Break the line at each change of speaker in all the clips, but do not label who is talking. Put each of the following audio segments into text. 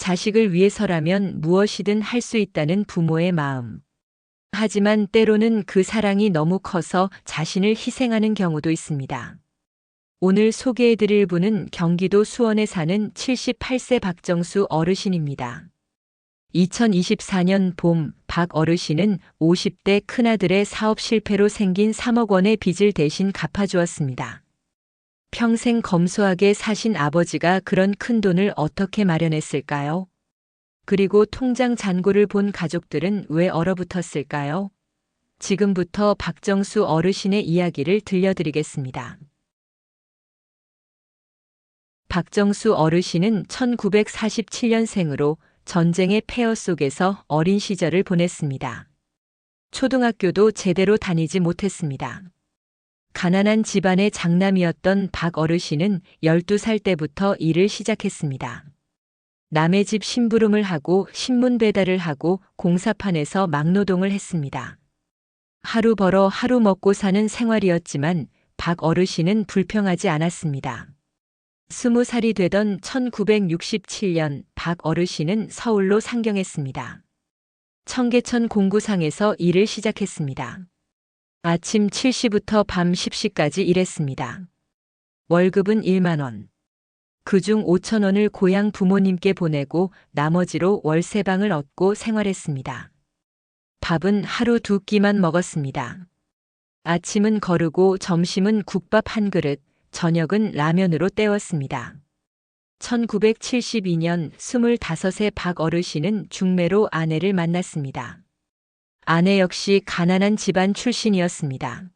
자식을 위해서라면 무엇이든 할 수 있다는 부모의 마음. 하지만 때로는 그 사랑이 너무 커서 자신을 희생하는 경우도 있습니다. 오늘 소개해드릴 분은 경기도 수원에 사는 78세 박정수 어르신입니다. 2024년 봄, 박 어르신은 50대 큰아들의 사업 실패로 생긴 3억 원의 빚을 대신 갚아주었습니다. 평생 검소하게 사신 아버지가 그런 큰 돈을 어떻게 마련했을까요? 그리고 통장 잔고를 본 가족들은 왜 얼어붙었을까요? 지금부터 박정수 어르신의 이야기를 들려드리겠습니다. 박정수 어르신은 1947년생으로 전쟁의 폐허 속에서 어린 시절을 보냈습니다. 초등학교도 제대로 다니지 못했습니다. 가난한 집안의 장남이었던 박 어르신은 12살 때부터 일을 시작했습니다. 남의 집 심부름을 하고 신문 배달을 하고 공사판에서 막노동을 했습니다. 하루 벌어 하루 먹고 사는 생활이었지만 박 어르신은 불평하지 않았습니다. 스무 살이 되던 1967년 박 어르신은 서울로 상경했습니다. 청계천 공구상에서 일을 시작했습니다. 아침 7시부터 밤 10시까지 일했습니다. 월급은 1만원. 그중 5천원을 고향 부모님께 보내고 나머지로 월세방을 얻고 생활했습니다. 밥은 하루 두 끼만 먹었습니다. 아침은 거르고 점심은 국밥 한 그릇, 저녁은 라면으로 때웠습니다. 1972년 25세 박 어르신은 중매로 아내를 만났습니다. 아내 역시 가난한 집안 출신이었습니다.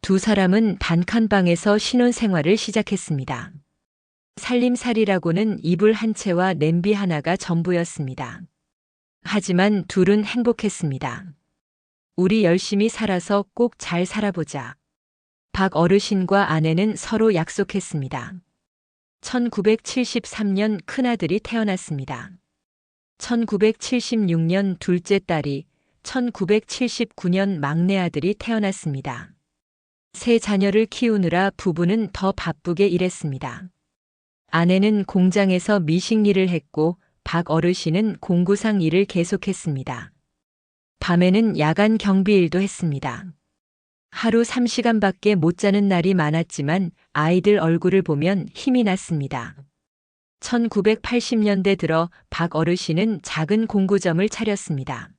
두 사람은 단칸방에서 신혼 생활을 시작했습니다. 살림살이라고는 이불 한 채와 냄비 하나가 전부였습니다. 하지만 둘은 행복했습니다. 우리 열심히 살아서 꼭 잘 살아보자. 박 어르신과 아내는 서로 약속했습니다. 1973년 큰아들이 태어났습니다. 1976년 둘째 딸이, 1979년 막내 아들이 태어났습니다. 세 자녀를 키우느라 부부는 더 바쁘게 일했습니다. 아내는 공장에서 미식 일을 했고 박 어르신은 공구상 일을 계속했습니다. 밤에는 야간 경비 일도 했습니다. 하루 3시간밖에 못 자는 날이 많았지만 아이들 얼굴을 보면 힘이 났습니다. 1980년대 들어 박 어르신은 작은 공구점을 차렸습니다.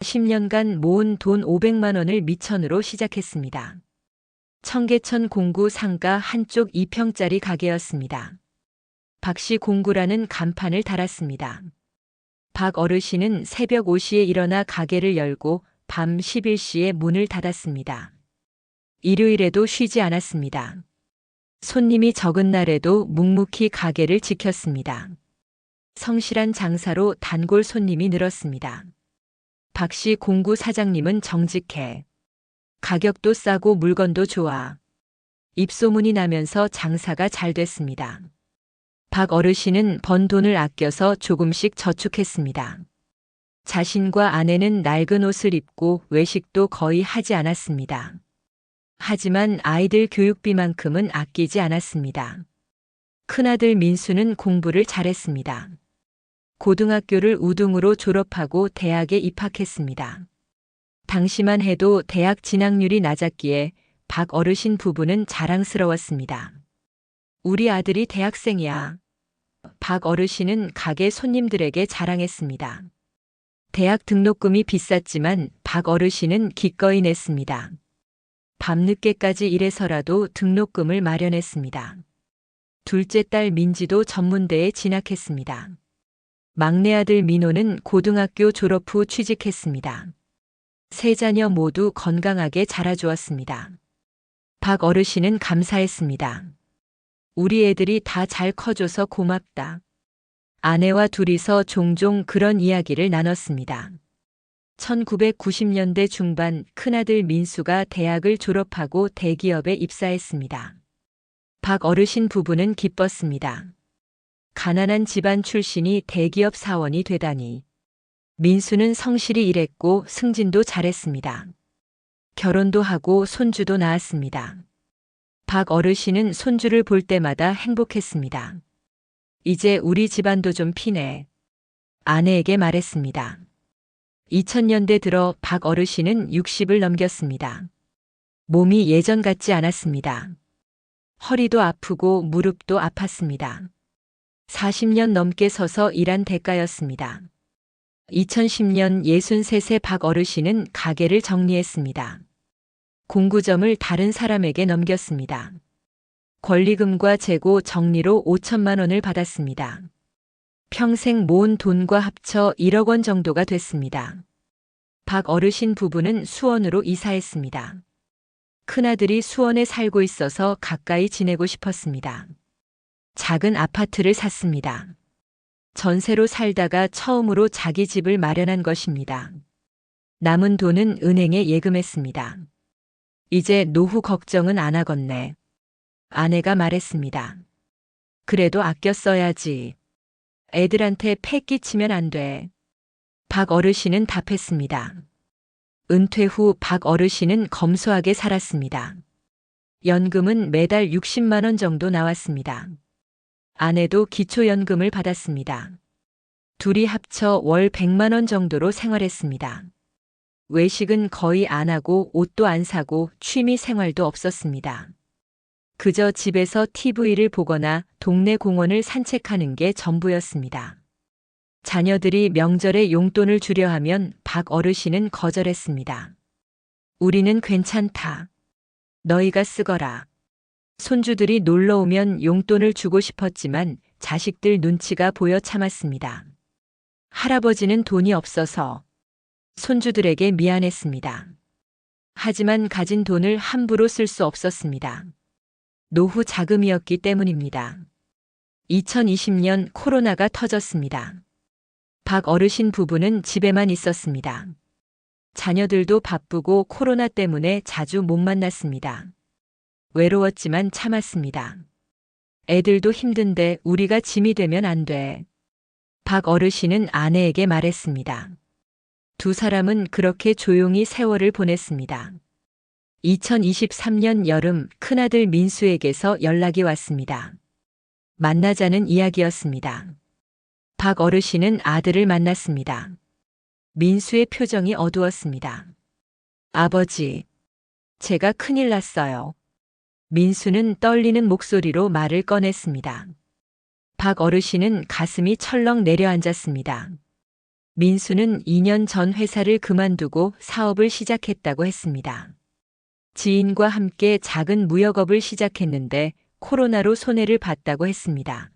10년간 모은 돈 500만 원을 미천으로 시작했습니다. 청계천 공구 상가 한쪽 2평짜리 가게였습니다. 박씨 공구라는 간판을 달았습니다. 박 어르신은 새벽 5시에 일어나 가게를 열고 밤 11시에 문을 닫았습니다. 일요일에도 쉬지 않았습니다. 손님이 적은 날에도 묵묵히 가게를 지켰습니다. 성실한 장사로 단골 손님이 늘었습니다. 박씨 공구 사장님은 정직해. 가격도 싸고 물건도 좋아. 입소문이 나면서 장사가 잘 됐습니다. 박 어르신은 번 돈을 아껴서 조금씩 저축했습니다. 자신과 아내는 낡은 옷을 입고 외식도 거의 하지 않았습니다. 하지만 아이들 교육비만큼은 아끼지 않았습니다. 큰아들 민수는 공부를 잘했습니다. 고등학교를 우등으로 졸업하고 대학에 입학했습니다. 당시만 해도 대학 진학률이 낮았기에 박 어르신 부부는 자랑스러웠습니다. 우리 아들이 대학생이야. 박 어르신은 가게 손님들에게 자랑했습니다. 대학 등록금이 비쌌지만 박 어르신은 기꺼이 냈습니다. 밤늦게까지 일해서라도 등록금을 마련했습니다. 둘째 딸 민지도 전문대에 진학했습니다. 막내 아들 민호는 고등학교 졸업 후 취직했습니다. 세 자녀 모두 건강하게 자라주었습니다. 박 어르신은 감사했습니다. 우리 애들이 다 잘 커줘서 고맙다. 아내와 둘이서 종종 그런 이야기를 나눴습니다. 1990년대 중반 큰아들 민수가 대학을 졸업하고 대기업에 입사했습니다. 박 어르신 부부는 기뻤습니다. 가난한 집안 출신이 대기업 사원이 되다니. 민수는 성실히 일했고 승진도 잘했습니다. 결혼도 하고 손주도 낳았습니다. 박 어르신은 손주를 볼 때마다 행복했습니다. 이제 우리 집안도 좀 피네. 아내에게 말했습니다. 2000년대 들어 박 어르신은 60을 넘겼습니다. 몸이 예전 같지 않았습니다. 허리도 아프고 무릎도 아팠습니다. 40년 넘게 서서 일한 대가였습니다. 2010년 63세 박 어르신은 가게를 정리했습니다. 공구점을 다른 사람에게 넘겼습니다. 권리금과 재고 정리로 5천만 원을 받았습니다. 평생 모은 돈과 합쳐 1억 원 정도가 됐습니다. 박 어르신 부부는 수원으로 이사했습니다. 큰아들이 수원에 살고 있어서 가까이 지내고 싶었습니다. 작은 아파트를 샀습니다. 전세로 살다가 처음으로 자기 집을 마련한 것입니다. 남은 돈은 은행에 예금했습니다. 이제 노후 걱정은 안 하겠네. 아내가 말했습니다. 그래도 아껴 써야지. 애들한테 패 끼치면 안 돼. 박 어르신은 답했습니다. 은퇴 후 박 어르신은 검소하게 살았습니다. 연금은 매달 60만 원 정도 나왔습니다. 아내도 기초연금을 받았습니다. 둘이 합쳐 월 100만 원 정도로 생활했습니다. 외식은 거의 안 하고 옷도 안 사고 취미 생활도 없었습니다. 그저 집에서 TV를 보거나 동네 공원을 산책하는 게 전부였습니다. 자녀들이 명절에 용돈을 주려 하면 박 어르신은 거절했습니다. 우리는 괜찮다. 너희가 쓰거라. 손주들이 놀러 오면 용돈을 주고 싶었지만 자식들 눈치가 보여 참았습니다. 할아버지는 돈이 없어서 손주들에게 미안했습니다. 하지만 가진 돈을 함부로 쓸 수 없었습니다. 노후 자금이었기 때문입니다. 2020년 코로나가 터졌습니다. 박 어르신 부부는 집에만 있었습니다. 자녀들도 바쁘고 코로나 때문에 자주 못 만났습니다. 외로웠지만 참았습니다. 애들도 힘든데 우리가 짐이 되면 안 돼. 박 어르신은 아내에게 말했습니다. 두 사람은 그렇게 조용히 세월을 보냈습니다. 2023년 여름 큰아들 민수에게서 연락이 왔습니다. 만나자는 이야기였습니다. 박 어르신은 아들을 만났습니다. 민수의 표정이 어두웠습니다. 아버지, 제가 큰일 났어요. 민수는 떨리는 목소리로 말을 꺼냈습니다. 박 어르신은 가슴이 철렁 내려앉았습니다. 민수는 2년 전 회사를 그만두고 사업을 시작했다고 했습니다. 지인과 함께 작은 무역업을 시작했는데 코로나로 손해를 봤다고 했습니다.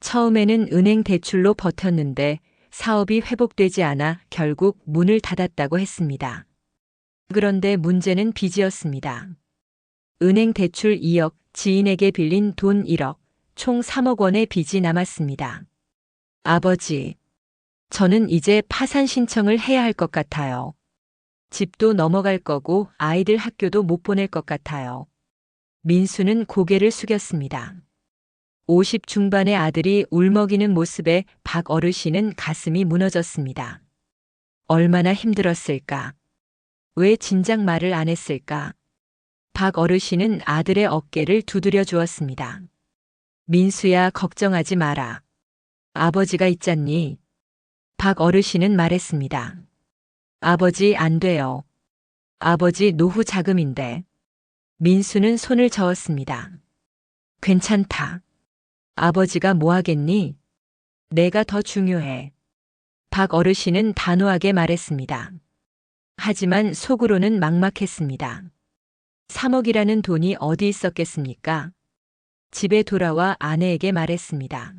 처음에는 은행 대출로 버텼는데 사업이 회복되지 않아 결국 문을 닫았다고 했습니다. 그런데 문제는 빚이었습니다. 은행 대출 2억, 지인에게 빌린 돈 1억, 총 3억 원의 빚이 남았습니다. 아버지, 저는 이제 파산 신청을 해야 할 것 같아요. 집도 넘어갈 거고 아이들 학교도 못 보낼 것 같아요. 민수는 고개를 숙였습니다. 50 중반의 아들이 울먹이는 모습에 박 어르신은 가슴이 무너졌습니다. 얼마나 힘들었을까? 왜 진작 말을 안 했을까? 박 어르신은 아들의 어깨를 두드려 주었습니다. 민수야, 걱정하지 마라. 아버지가 있잖니. 박 어르신은 말했습니다. 아버지 안 돼요. 아버지 노후 자금인데. 민수는 손을 저었습니다. 괜찮다. 아버지가 뭐 하겠니? 내가 더 중요해. 박 어르신은 단호하게 말했습니다. 하지만 속으로는 막막했습니다. 3억이라는 돈이 어디 있었겠습니까? 집에 돌아와 아내에게 말했습니다.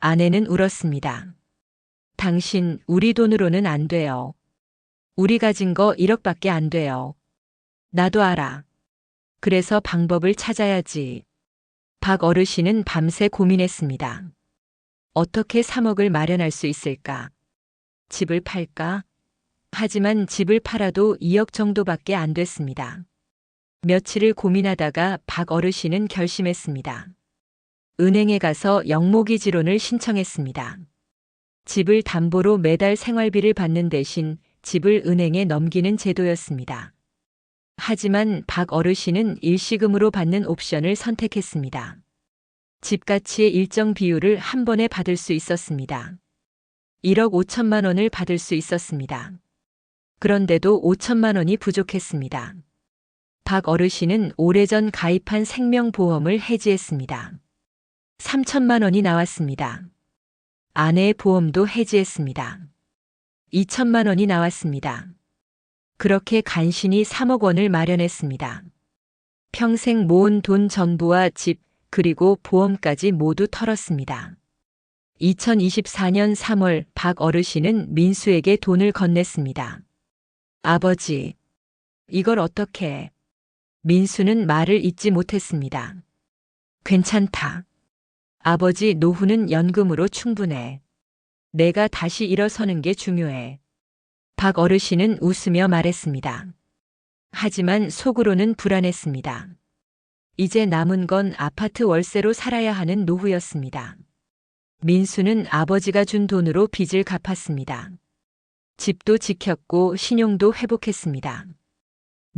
아내는 울었습니다. 당신 우리 돈으로는 안 돼요. 우리 가진 거 1억밖에 안 돼요. 나도 알아. 그래서 방법을 찾아야지. 박 어르신은 밤새 고민했습니다. 어떻게 3억을 마련할 수 있을까? 집을 팔까? 하지만 집을 팔아도 2억 정도밖에 안 됐습니다. 며칠을 고민하다가 박 어르신은 결심했습니다. 은행에 가서 영모기 지론을 신청했습니다. 집을 담보로 매달 생활비를 받는 대신 집을 은행에 넘기는 제도였습니다. 하지만 박 어르신은 일시금으로 받는 옵션을 선택했습니다. 집 가치의 일정 비율을 한 번에 받을 수 있었습니다. 1억 5천만 원을 받을 수 있었습니다. 그런데도 5천만 원이 부족했습니다. 박 어르신은 오래전 가입한 생명보험을 해지했습니다. 3천만 원이 나왔습니다. 아내의 보험도 해지했습니다. 2천만 원이 나왔습니다. 그렇게 간신히 3억 원을 마련했습니다. 평생 모은 돈 전부와 집, 그리고 보험까지 모두 털었습니다. 2024년 3월 박 어르신은 민수에게 돈을 건넸습니다. 아버지, 이걸 어떻게 해? 민수는 말을 잇지 못했습니다. 괜찮다. 아버지 노후는 연금으로 충분해. 내가 다시 일어서는 게 중요해. 박 어르신은 웃으며 말했습니다. 하지만 속으로는 불안했습니다. 이제 남은 건 아파트 월세로 살아야 하는 노후였습니다. 민수는 아버지가 준 돈으로 빚을 갚았습니다. 집도 지켰고 신용도 회복했습니다.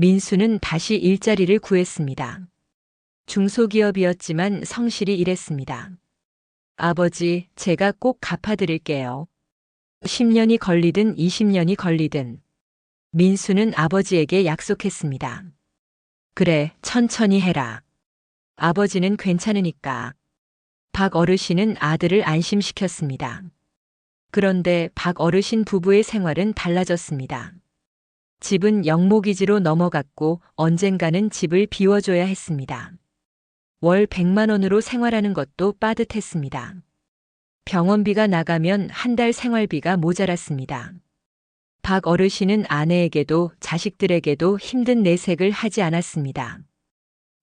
민수는 다시 일자리를 구했습니다. 중소기업이었지만 성실히 일했습니다. 아버지, 제가 꼭 갚아드릴게요. 10년이 걸리든 20년이 걸리든 민수는 아버지에게 약속했습니다. 그래, 천천히 해라. 아버지는 괜찮으니까. 박 어르신은 아들을 안심시켰습니다. 그런데 박 어르신 부부의 생활은 달라졌습니다. 집은 영모기지로 넘어갔고 언젠가는 집을 비워줘야 했습니다. 월 100만 원으로 생활하는 것도 빠듯했습니다. 병원비가 나가면 한 달 생활비가 모자랐습니다. 박 어르신은 아내에게도 자식들에게도 힘든 내색을 하지 않았습니다.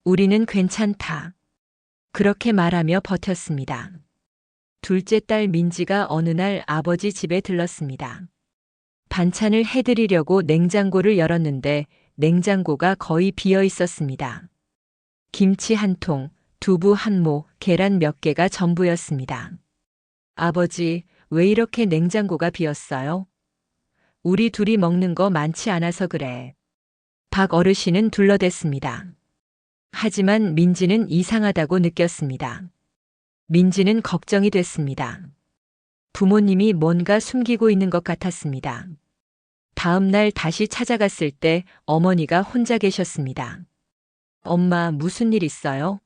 우리는 괜찮다. 그렇게 말하며 버텼습니다. 둘째 딸 민지가 어느 날 아버지 집에 들렀습니다. 반찬을 해드리려고 냉장고를 열었는데 냉장고가 거의 비어 있었습니다. 김치 한 통, 두부 한 모, 계란 몇 개가 전부였습니다. 아버지, 왜 이렇게 냉장고가 비었어요? 우리 둘이 먹는 거 많지 않아서 그래. 박 어르신은 둘러댔습니다. 하지만 민지는 이상하다고 느꼈습니다. 민지는 걱정이 됐습니다. 부모님이 뭔가 숨기고 있는 것 같았습니다. 다음 날 다시 찾아갔을 때 어머니가 혼자 계셨습니다. 엄마, 무슨 일 있어요?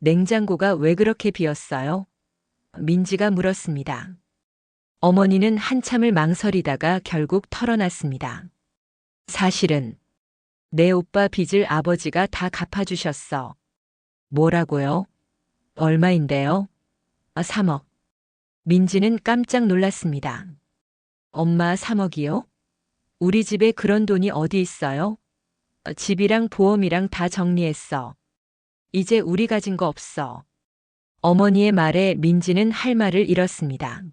냉장고가 왜 그렇게 비었어요? 민지가 물었습니다. 어머니는 한참을 망설이다가 결국 털어놨습니다. 사실은 내 오빠 빚을 아버지가 다 갚아주셨어. 뭐라고요? 얼마인데요? 아, 3억. 민지는 깜짝 놀랐습니다. 엄마 3억이요? 우리 집에 그런 돈이 어디 있어요? 어, 집이랑 보험이랑 다 정리했어. 이제 우리 가진 거 없어. 어머니의 말에 민지는 할 말을 잃었습니다.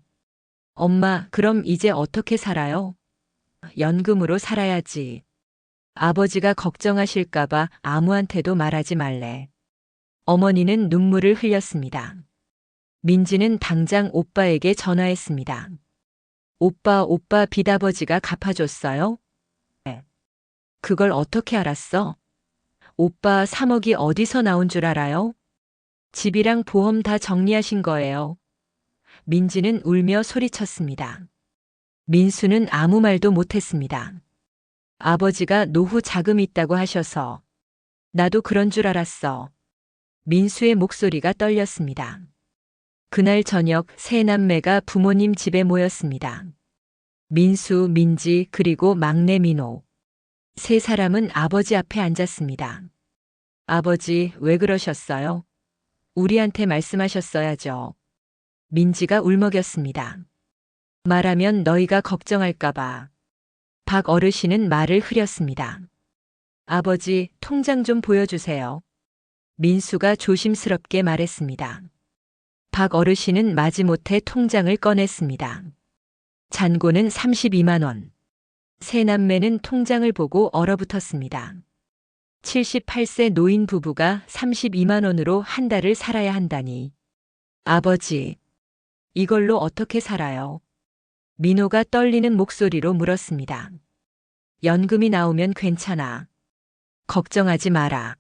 엄마, 그럼 이제 어떻게 살아요? 연금으로 살아야지. 아버지가 걱정하실까봐 아무한테도 말하지 말래. 어머니는 눈물을 흘렸습니다. 민지는 당장 오빠에게 전화했습니다. 오빠, 오빠 빚 아버지가 갚아줬어요? 네. 그걸 어떻게 알았어? 오빠 3억이 어디서 나온 줄 알아요? 집이랑 보험 다 정리하신 거예요. 민지는 울며 소리쳤습니다. 민수는 아무 말도 못했습니다. 아버지가 노후 자금 있다고 하셔서 나도 그런 줄 알았어. 민수의 목소리가 떨렸습니다. 그날 저녁 세 남매가 부모님 집에 모였습니다. 민수, 민지, 그리고 막내 민호. 세 사람은 아버지 앞에 앉았습니다. 아버지, 왜 그러셨어요? 우리한테 말씀하셨어야죠. 민지가 울먹였습니다. 말하면 너희가 걱정할까봐. 박 어르신은 말을 흐렸습니다. 아버지, 통장 좀 보여주세요. 민수가 조심스럽게 말했습니다. 박 어르신은 마지못해 통장을 꺼냈습니다. 잔고는 32만 원. 세 남매는 통장을 보고 얼어붙었습니다. 78세 노인 부부가 32만 원으로 한 달을 살아야 한다니. 아버지, 이걸로 어떻게 살아요? 민호가 떨리는 목소리로 물었습니다. 연금이 나오면 괜찮아. 걱정하지 마라.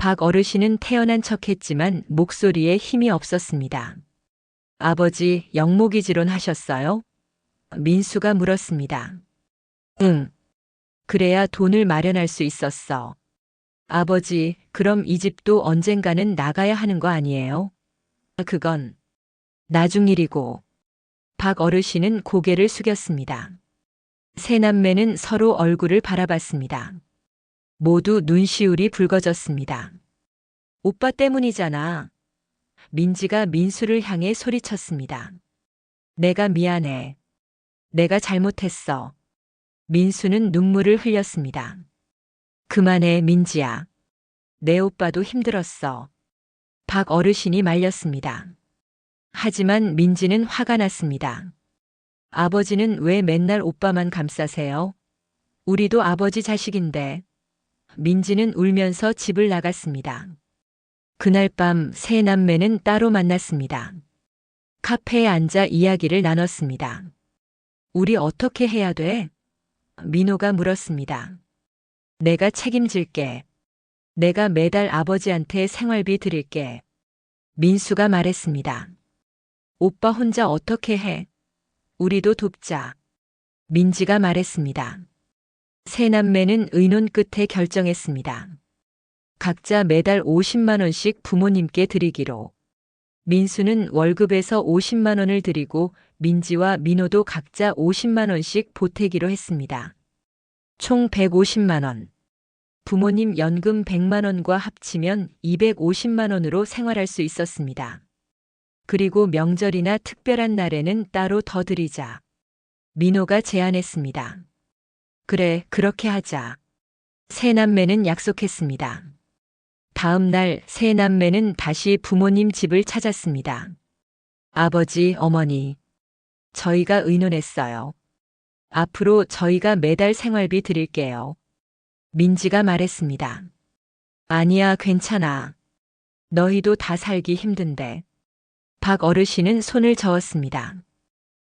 박 어르신은 태어난 척 했지만 목소리에 힘이 없었습니다. 아버지, 영모기지론 하셨어요? 민수가 물었습니다. 응. 그래야 돈을 마련할 수 있었어. 아버지, 그럼 이 집도 언젠가는 나가야 하는 거 아니에요? 그건 나중 일이고. 박 어르신은 고개를 숙였습니다. 세 남매는 서로 얼굴을 바라봤습니다. 모두 눈시울이 붉어졌습니다. 오빠 때문이잖아. 민지가 민수를 향해 소리쳤습니다. 내가 미안해. 내가 잘못했어. 민수는 눈물을 흘렸습니다. 그만해, 민지야. 내 오빠도 힘들었어. 박 어르신이 말렸습니다. 하지만 민지는 화가 났습니다. 아버지는 왜 맨날 오빠만 감싸세요? 우리도 아버지 자식인데. 민지는 울면서 집을 나갔습니다. 그날 밤 세 남매는 따로 만났습니다. 카페에 앉아 이야기를 나눴습니다. 우리 어떻게 해야 돼? 민호가 물었습니다. 내가 책임질게. 내가 매달 아버지한테 생활비 드릴게. 민수가 말했습니다. 오빠 혼자 어떻게 해? 우리도 돕자. 민지가 말했습니다. 세 남매는 의논 끝에 결정했습니다. 각자 매달 50만 원씩 부모님께 드리기로. 민수는 월급에서 50만 원을 드리고 민지와 민호도 각자 50만 원씩 보태기로 했습니다. 총 150만 원. 부모님 연금 100만 원과 합치면 250만 원으로 생활할 수 있었습니다. 그리고 명절이나 특별한 날에는 따로 더 드리자. 민호가 제안했습니다. 그래, 그렇게 하자. 세 남매는 약속했습니다. 다음 날 세 남매는 다시 부모님 집을 찾았습니다. 아버지, 어머니. 저희가 의논했어요. 앞으로 저희가 매달 생활비 드릴게요. 민지가 말했습니다. 아니야, 괜찮아. 너희도 다 살기 힘든데. 박 어르신은 손을 저었습니다.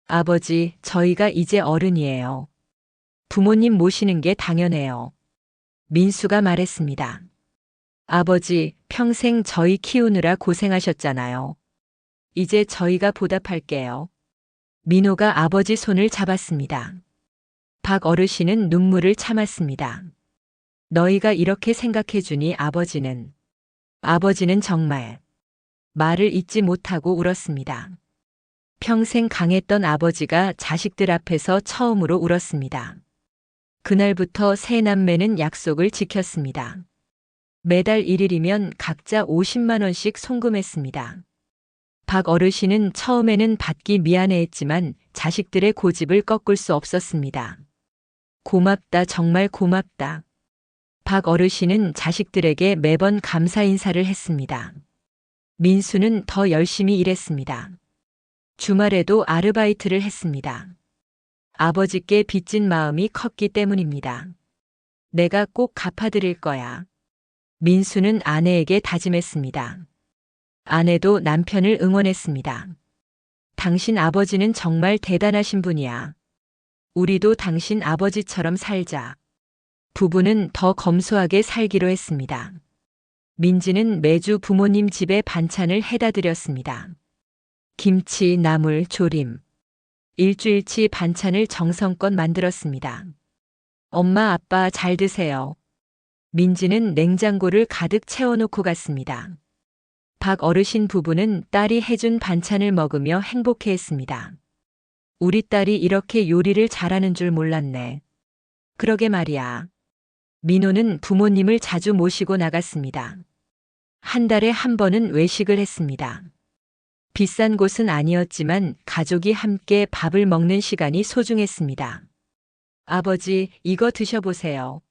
아버지, 저희가 이제 어른이에요. 부모님 모시는 게 당연해요. 민수가 말했습니다. 아버지, 평생 저희 키우느라 고생하셨잖아요. 이제 저희가 보답할게요. 민호가 아버지 손을 잡았습니다. 박 어르신은 눈물을 참았습니다. 너희가 이렇게 생각해주니 아버지는, 아버지는 정말 말을 잇지 못하고 울었습니다. 평생 강했던 아버지가 자식들 앞에서 처음으로 울었습니다. 그날부터 세 남매는 약속을 지켰습니다. 매달 1일이면 각자 50만 원씩 송금했습니다. 박 어르신은 처음에는 받기 미안해했지만 자식들의 고집을 꺾을 수 없었습니다. 고맙다, 정말 고맙다. 박 어르신은 자식들에게 매번 감사 인사를 했습니다. 민수는 더 열심히 일했습니다. 주말에도 아르바이트를 했습니다. 아버지께 빚진 마음이 컸기 때문입니다. 내가 꼭 갚아드릴 거야. 민수는 아내에게 다짐했습니다. 아내도 남편을 응원했습니다. 당신 아버지는 정말 대단하신 분이야. 우리도 당신 아버지처럼 살자. 부부는 더 검소하게 살기로 했습니다. 민지는 매주 부모님 집에 반찬을 해다 드렸습니다. 김치, 나물, 조림. 일주일치 반찬을 정성껏 만들었습니다. 엄마, 아빠 잘 드세요. 민지는 냉장고를 가득 채워놓고 갔습니다. 박 어르신 부부는 딸이 해준 반찬을 먹으며 행복해 했습니다. 우리 딸이 이렇게 요리를 잘하는 줄 몰랐네. 그러게 말이야. 민호는 부모님을 자주 모시고 나갔습니다. 한 달에 한 번은 외식을 했습니다. 비싼 곳은 아니었지만 가족이 함께 밥을 먹는 시간이 소중했습니다. 아버지, 이거 드셔보세요.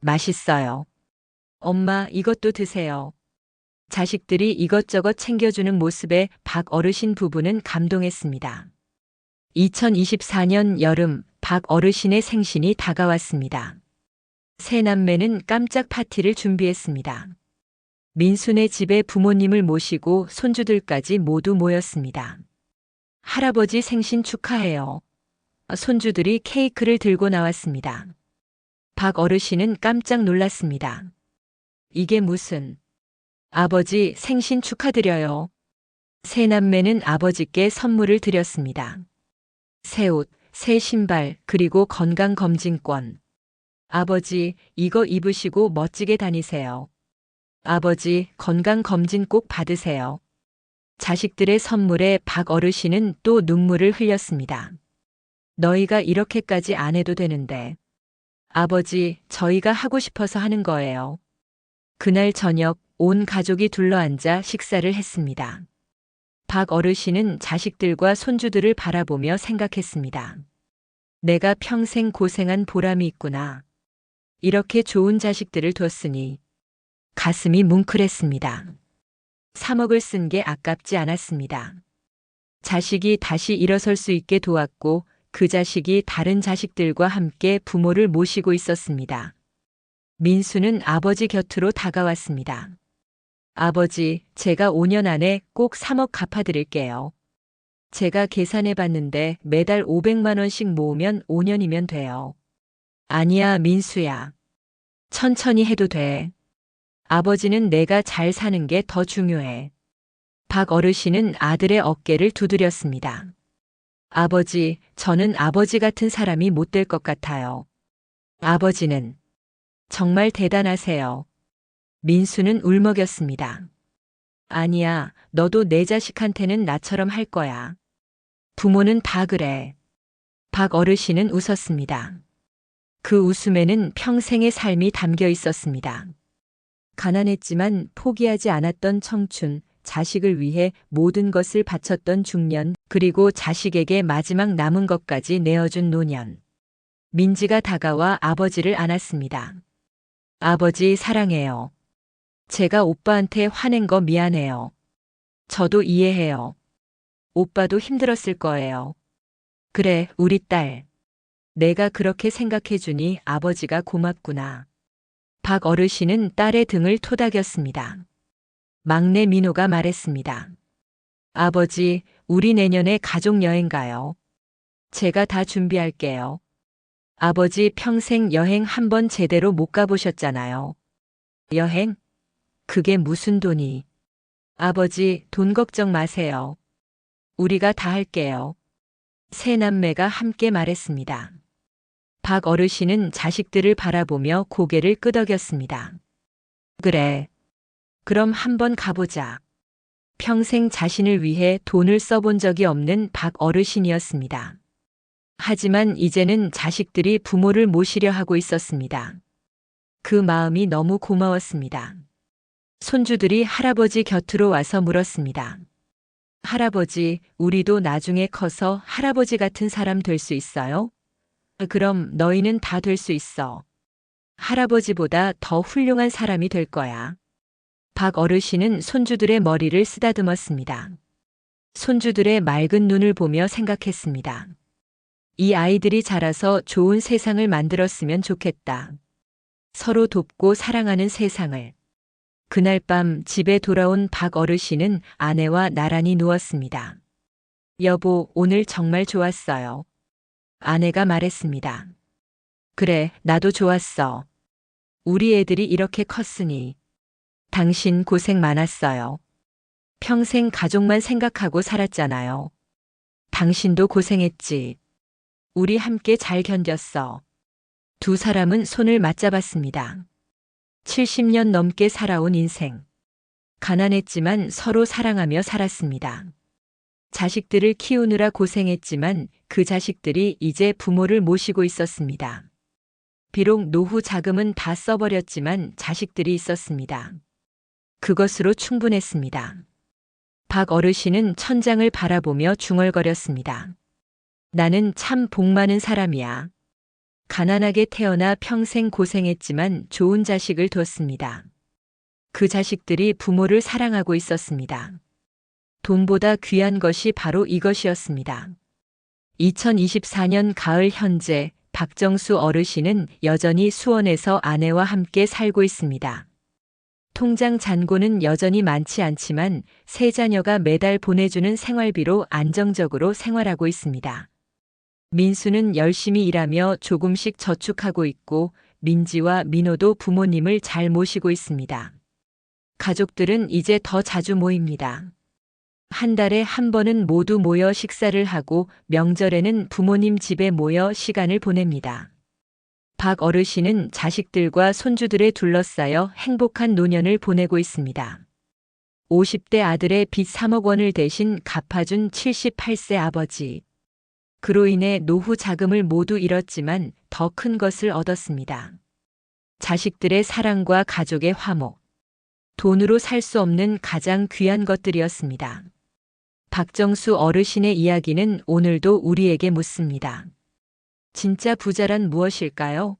맛있어요. 엄마, 이것도 드세요. 자식들이 이것저것 챙겨주는 모습에 박 어르신 부부는 감동했습니다. 2024년 여름 박 어르신의 생신이 다가왔습니다. 새 남매는 깜짝 파티를 준비했습니다. 민순의 집에 부모님을 모시고 손주들까지 모두 모였습니다. 할아버지 생신 축하해요. 손주들이 케이크를 들고 나왔습니다. 박 어르신은 깜짝 놀랐습니다. 이게 무슨. 아버지 생신 축하드려요. 새 남매는 아버지께 선물을 드렸습니다. 새 옷, 새 신발, 그리고 건강검진권. 아버지, 이거 입으시고 멋지게 다니세요. 아버지, 건강검진 꼭 받으세요. 자식들의 선물에 박 어르신은 또 눈물을 흘렸습니다. 너희가 이렇게까지 안 해도 되는데. 아버지, 저희가 하고 싶어서 하는 거예요. 그날 저녁 온 가족이 둘러앉아 식사를 했습니다. 박 어르신은 자식들과 손주들을 바라보며 생각했습니다. 내가 평생 고생한 보람이 있구나. 이렇게 좋은 자식들을 뒀으니 가슴이 뭉클했습니다. 3억을 쓴 게 아깝지 않았습니다. 자식이 다시 일어설 수 있게 도왔고 그 자식이 다른 자식들과 함께 부모를 모시고 있었습니다. 민수는 아버지 곁으로 다가왔습니다. 아버지, 제가 5년 안에 꼭 3억 갚아드릴게요. 제가 계산해 봤는데 매달 500만 원씩 모으면 5년이면 돼요. 아니야, 민수야. 천천히 해도 돼. 아버지는 내가 잘 사는 게 더 중요해. 박 어르신은 아들의 어깨를 두드렸습니다. 아버지, 저는 아버지 같은 사람이 못 될 것 같아요. 아버지는 정말 대단하세요. 민수는 울먹였습니다. 아니야, 너도 내 자식한테는 나처럼 할 거야. 부모는 다 그래. 박 어르신은 웃었습니다. 그 웃음에는 평생의 삶이 담겨 있었습니다. 가난했지만 포기하지 않았던 청춘, 자식을 위해 모든 것을 바쳤던 중년, 그리고 자식에게 마지막 남은 것까지 내어준 노년. 민지가 다가와 아버지를 안았습니다. 아버지 사랑해요. 제가 오빠한테 화낸 거 미안해요. 저도 이해해요. 오빠도 힘들었을 거예요. 그래, 우리 딸. 내가 그렇게 생각해주니 아버지가 고맙구나. 박 어르신은 딸의 등을 토닥였습니다. 막내 민호가 말했습니다. 아버지, 우리 내년에 가족 여행 가요. 제가 다 준비할게요. 아버지 평생 여행 한 번 제대로 못 가보셨잖아요. 여행? 그게 무슨 돈이? 아버지, 돈 걱정 마세요. 우리가 다 할게요. 세 남매가 함께 말했습니다. 박 어르신은 자식들을 바라보며 고개를 끄덕였습니다. 그래. 그럼 한번 가보자. 평생 자신을 위해 돈을 써본 적이 없는 박 어르신이었습니다. 하지만 이제는 자식들이 부모를 모시려 하고 있었습니다. 그 마음이 너무 고마웠습니다. 손주들이 할아버지 곁으로 와서 물었습니다. 할아버지, 우리도 나중에 커서 할아버지 같은 사람 될 수 있어요? 그럼 너희는 다 될 수 있어. 할아버지보다 더 훌륭한 사람이 될 거야. 박 어르신은 손주들의 머리를 쓰다듬었습니다. 손주들의 맑은 눈을 보며 생각했습니다. 이 아이들이 자라서 좋은 세상을 만들었으면 좋겠다. 서로 돕고 사랑하는 세상을. 그날 밤 집에 돌아온 박 어르신은 아내와 나란히 누웠습니다. 여보, 오늘 정말 좋았어요. 아내가 말했습니다. 그래, 나도 좋았어. 우리 애들이 이렇게 컸으니. 당신 고생 많았어요. 평생 가족만 생각하고 살았잖아요. 당신도 고생했지. 우리 함께 잘 견뎠어. 두 사람은 손을 맞잡았습니다. 70년 넘게 살아온 인생. 가난했지만 서로 사랑하며 살았습니다. 자식들을 키우느라 고생했지만 그 자식들이 이제 부모를 모시고 있었습니다. 비록 노후 자금은 다 써버렸지만 자식들이 있었습니다. 그것으로 충분했습니다. 박 어르신은 천장을 바라보며 중얼거렸습니다. 나는 참 복 많은 사람이야. 가난하게 태어나 평생 고생했지만 좋은 자식을 뒀습니다. 그 자식들이 부모를 사랑하고 있었습니다. 돈보다 귀한 것이 바로 이것이었습니다. 2024년 가을 현재 박정수 어르신은 여전히 수원에서 아내와 함께 살고 있습니다. 통장 잔고는 여전히 많지 않지만 세 자녀가 매달 보내주는 생활비로 안정적으로 생활하고 있습니다. 민수는 열심히 일하며 조금씩 저축하고 있고 민지와 민호도 부모님을 잘 모시고 있습니다. 가족들은 이제 더 자주 모입니다. 한 달에 한 번은 모두 모여 식사를 하고 명절에는 부모님 집에 모여 시간을 보냅니다. 박 어르신은 자식들과 손주들에 둘러싸여 행복한 노년을 보내고 있습니다. 50대 아들의 빚 3억 원을 대신 갚아준 78세 아버지. 그로 인해 노후 자금을 모두 잃었지만 더 큰 것을 얻었습니다. 자식들의 사랑과 가족의 화목. 돈으로 살 수 없는 가장 귀한 것들이었습니다. 박정수 어르신의 이야기는 오늘도 우리에게 묻습니다. 진짜 부자란 무엇일까요?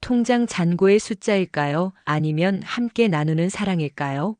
통장 잔고의 숫자일까요? 아니면 함께 나누는 사랑일까요?